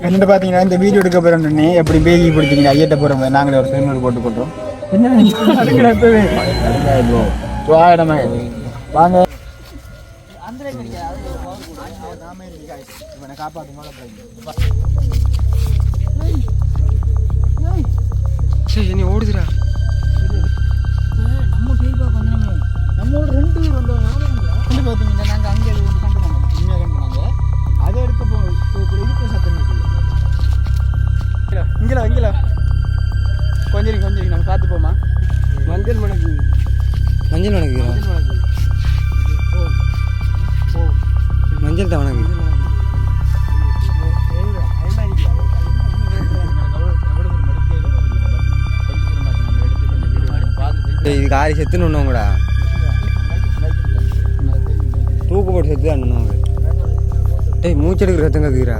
என்னட்டு பார்த்தீங்கன்னா இந்த வீடியோ எடுக்க போகிறோன்னே எப்படி பேகி பிடிச்சிங்க ஐயட்ட போகிறோம் நாங்களே ஒரு சிலிண்டர் போட்டு கொட்டுறோம் சுவாயிடமா வாங்க. இங்கே இங்கே கொஞ்சம் கொஞ்சம் நம்ம பார்த்து போமா மஞ்சள் மணக்கு மஞ்சள் மணக்குறா மஞ்சள் தான் டேய் இது காரி செத்துன்னு ஒன்றுங்கடா தூக்கு போட்டு செத்து தான் டேய் மூச்செடுக்கிற சத்தம் கேட்குறா